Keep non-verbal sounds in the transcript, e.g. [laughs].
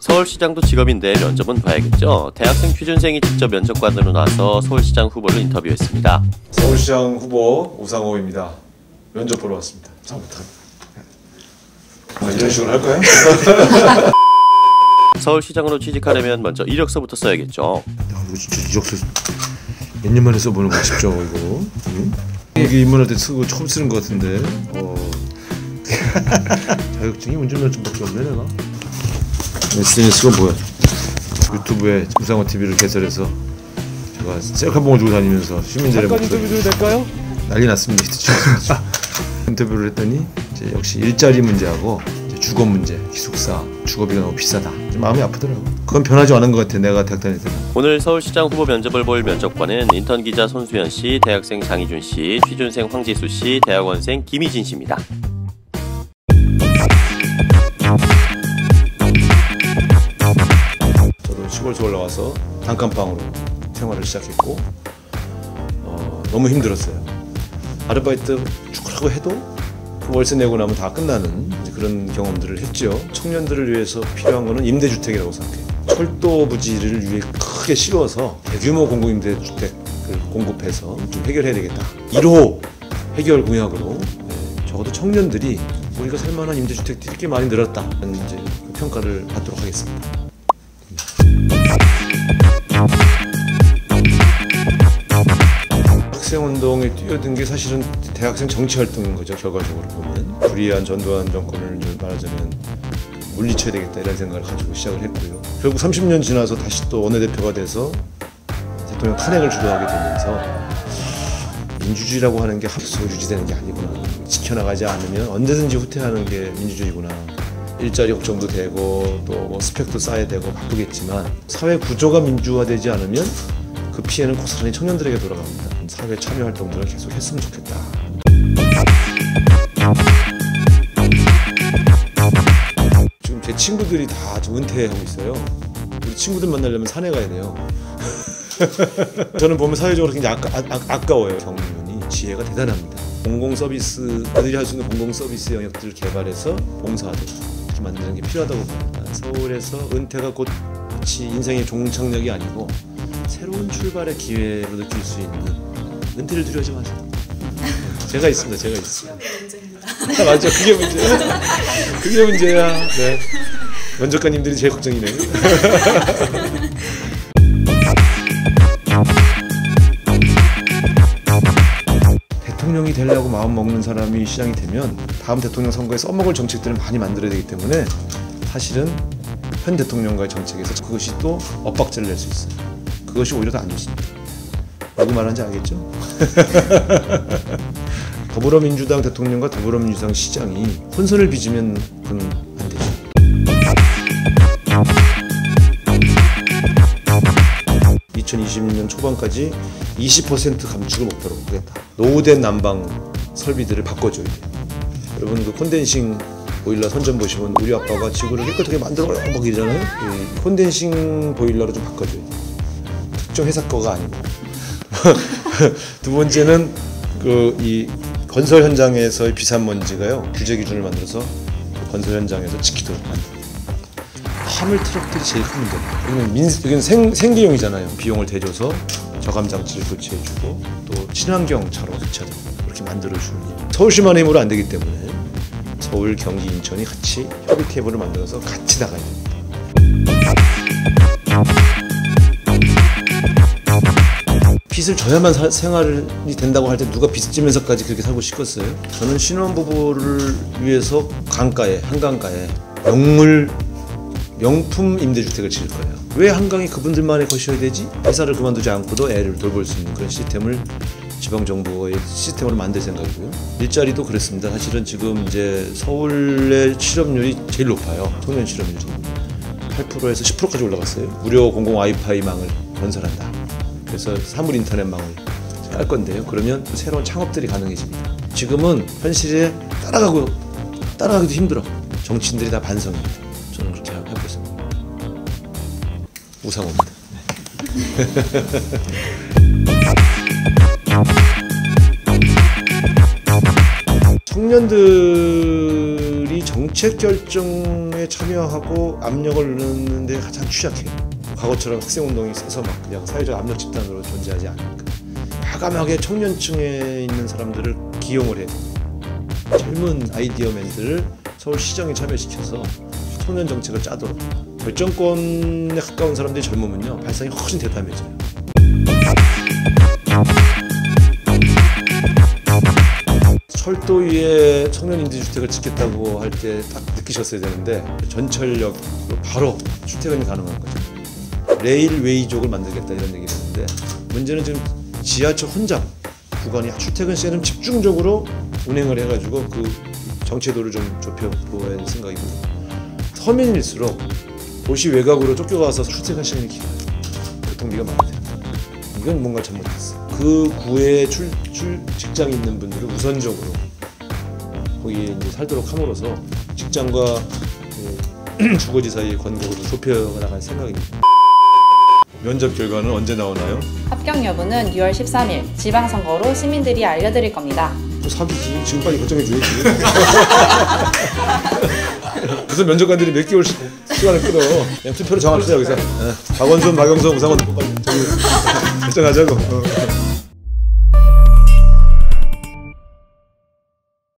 서울시장도 직업인데 면접은 봐야겠죠. 대학생 취준생이 직접 면접관으로 나서 서울시장 후보를 인터뷰했습니다. 서울시장 후보 우상호입니다. 면접 보러 왔습니다. 잘 부탁 아, 이런 식으로 할까요? [laughs] 서울시장으로 취직하려면 먼저 이력서부터 써야겠죠. 야, 이거 진짜 이력서 몇 년 만에 써보는 거 쉽죠 이거. 응? 이게 입문할 때 쓰고 처음 쓰는 것 같은데. 어. [laughs] 자격증이 운전면허증밖에 없네 내가. SNS가 뭐야? 유튜브에 우상호 TV를 개설해서 제가 셀카봉을 들고 다니면서 시민들의 잠깐 목소리 인터뷰 도 될까요? 난리 났습니다. 히트 쳤습니다. [laughs] 인터뷰를 했더니 이제 역시 일자리 문제하고 이제 주거 문제, 기숙사, 주거비가 너무 비싸다. 좀 마음이 아프더라고. 그건 변하지 않은 것 같아. 내가 대학 다닐 때는. 오늘 서울시장 후보 면접을 볼 면접관은 인턴 기자 손수현 씨, 대학생 장희준 씨, 취준생 황지수 씨, 대학원생 김희진 씨입니다. 저도 시골 서울 나와서 단칸방으로 생활을 시작했고 어, 너무 힘들었어요. 아르바이트 쭉 하고 해도 그 월세 내고 나면 다 끝나는 그런 경험들을 했죠. 청년들을 위해서 필요한 거는 임대주택이라고 생각해요. 철도 부지를 위해 크게 씌워서 대규모 공공임대주택을 공급해서 좀 해결해야 되겠다. 1호 해결 공약으로 네, 적어도 청년들이 우리가 살만한 임대주택들이 꽤 많이 늘었다. 이제 그 평가를 받도록 하겠습니다. 학생 운동에 뛰어든 게 사실은 대학생 정치 활동인 거죠 결과적으로 보면. 불의한 전두환 정권을 말하자면 물리쳐야 되겠다 이런 생각을 가지고 시작을 했고요. 결국 30년 지나서 다시 또 원내대표가 돼서 대통령 탄핵을 주도하게 되면서 민주주의라고 하는 게 합소 유지되는 게 아니구나. 지켜나가지 않으면 언제든지 후퇴하는 게 민주주의구나 일자리 걱정도 되고 또 뭐 스펙도 쌓아야 되고 바쁘겠지만 사회 구조가 민주화되지 않으면 그 피해는 고스란히 청년들에게 돌아갑니다. 사회 참여 활동들을 계속 했으면 좋겠다. 지금 제 친구들이 다 지금 은퇴하고 있어요. 우리 친구들 만나려면 산에 가야 돼요. [laughs] 저는 보면 사회적으로 굉장히 아까, 아, 아까워요. 경륜이 지혜가 대단합니다. 공공 서비스 그들이 할 수 있는 공공 서비스 영역들을 개발해서 봉사하도록 이렇게 만드는 게 필요하다고 봅니다. 서울에서 은퇴가 곧 마치 인생의 종착역이 아니고 새로운 출발의 기회로 느낄 수 있는 은퇴를 두려워하지 마세요. 제가 있습니다. 제가 있습니다. 아, 맞죠. 그게 문제야. 그게 문제야. 네. 면접관님들이 제일 걱정이네요. 대통령이 되려고 마음 먹는 사람이 시장이 되면 다음 대통령 선거에 써먹을 정책들을 많이 만들어야 되기 때문에 사실은 현 대통령과의 정책에서 그것이 또 엇박자를 낼 수 있어요. 그것이 오히려 더 안 좋습니다. 누구 말하는지 알겠죠? [laughs] 더불어민주당 대통령과 더불어민주당 시장이 혼선을 빚으면 그건 (2020년) 초반까지 (20%) 감축을 목표로 하겠다. 노후된 난방 설비들을 바꿔줘야 돼요 여러분 그 콘덴싱 보일러 선전 보시면 우리 아빠가 지구를 깨끗하게 만들어요 막 이러잖아요. 이 콘덴싱 보일러로 좀 바꿔줘야 돼요 특정 회사 거가 아니고. [laughs] 두 번째는 그 이 건설 현장에서의 비산 먼지가요 규제 기준을 만들어서 그 건설 현장에서 지키도록 만듭니다. 화물 트럭들이 제일 큰 문제입니다. 여기는 민 여기는 생 생계용이잖아요. 비용을 대줘서 저감 장치를 교체해주고 또 친환경 차로 교체하도록 그렇게 만들어주는 일. 서울시만 힘으로 안 되기 때문에 서울, 경기, 인천이 같이 협의 테이블을 만들어서 같이 나가야 됩니다. 빚을 져야만 사- 생활이 된다고 할 때 누가 빚 지면서까지 그렇게 살고 싶겠어요? 저는 신혼부부를 위해서 강가에 한강가에 명물 명품 임대주택을 지을 거예요. 왜 한강이 그분들만의 것이어야 되지? 회사를 그만두지 않고도 애를 돌볼 수 있는 그런 시스템을 지방 정부의 시스템으로 만들 생각이고요. 일자리도 그렇습니다. 사실은 지금 이제 서울의 실업률이 제일 높아요. 청년 실업률이 8%에서 10%까지 올라갔어요. 무료 공공 와이파이망을 건설한다. 그래서 사물 인터넷망을 깔 건데요. 그러면 새로운 창업들이 가능해집니다. 지금은 현실에 따라가고 따라가기도 힘들어. 정치인들이 다 반성입니다. 우상호입니다. 청년들이 정치 정책 결정에 참여하고 압력을 넣는데 가장 취약해요. 과거처럼 학생운동이 세서 막 그냥 사회적 압력 집단으로 존재하지 않으니까 과감하게 청년층에 있는 사람들을 기용을 해요. 젊은 아이디어맨들을 서울시정에 참여시켜서 청년 정책을 짜도록 결정권에 가까운 사람들이 젊으면요 발상이 훨씬 대담해져요. 철도 위에 청년 임대주택을 짓겠다고 할 때 딱 느끼셨어야 되는데 전철역으로 바로 출퇴근이 가능한 거죠. 레일웨이족을 만들겠다 이런 얘기를 했는데 문제는 지금 지하철 혼잡 구간이 출퇴근 시에는 집중적으로 운행을 해가지고 그 정체도를 좀 좁혀볼 생각이고 서민일수록 도시 외곽으로 쫓겨가서 출퇴근 시간이 길어요. 교통비가 많아요. 이건 뭔가 잘못했어. 그 구에 출, 출 직장이 있는 분들을 우선적으로 거기에 이제 살도록 함으로써 직장과 그 [clears throat] 주거지 사이의 간격을 좁혀 나갈 생각입니다. 면접 결과는 언제 나오나요? 합격 여부는 6월 13일 지방선거로 시민들이 알려드릴 겁니다. 또 사기지. 지금 빨리 결정해 줘야지. [laughs] [laughs] 무슨 면접관들이 몇 개월씩 시간을 끌어. 그냥 투표를 정합시다 여기서. 예. 박원순, 박영선, 우상원 [laughs] 결정하자고. 어.